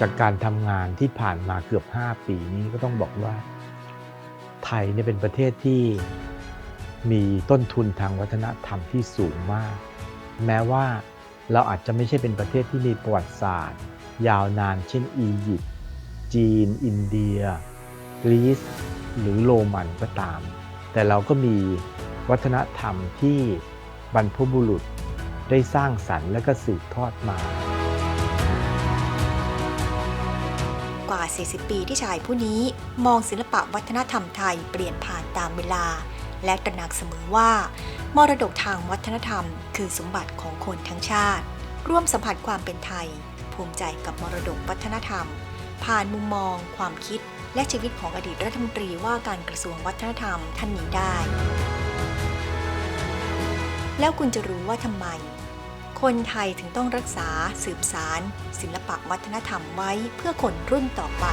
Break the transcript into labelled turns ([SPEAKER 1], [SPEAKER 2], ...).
[SPEAKER 1] จากการทำงานที่ผ่านมาเกือบ 5 ปีนี้ก็ต้องบอกว่า ไทยเนี่ยเป็นประเทศที่มีต้นทุนทางวัฒนธรรมที่สูงมาก แม้ว่าเราอาจจะไม่ใช่เป็นประเทศที่มีประวัติศาสตร์ ยาวนานเช่นอียิปต์จีน อินเดียกรีซหรือโรมันก็ตาม แต่เราก็มีวัฒนธรรมที่บรรพบุรุษได้สร้างสรรค์และก็สืบทอดมา
[SPEAKER 2] ว่า 40 ปีที่ชายผู้นี้มองศิลปะวัฒนธรรมไทยเปลี่ยนผ่านตามเวลา และตระหนักเสมอว่า มรดกทางวัฒนธรรม คือสมบัติของคนทั้งชาติ ร่วมสัมผัสความเป็นไทย ภูมิใจกับมรดกวัฒนธรรม ผ่านมุมมอง ความคิด และชีวิตของอดีตรัฐมนตรีว่าการกระทรวงวัฒนธรรมท่านนี้ได้ แล้วคุณจะรู้ว่าทำไม คนไทยถึงต้องรักษาสืบสาร ศิลปะวัฒนธรรมไว้เพื่อคนรุ่นต่อไป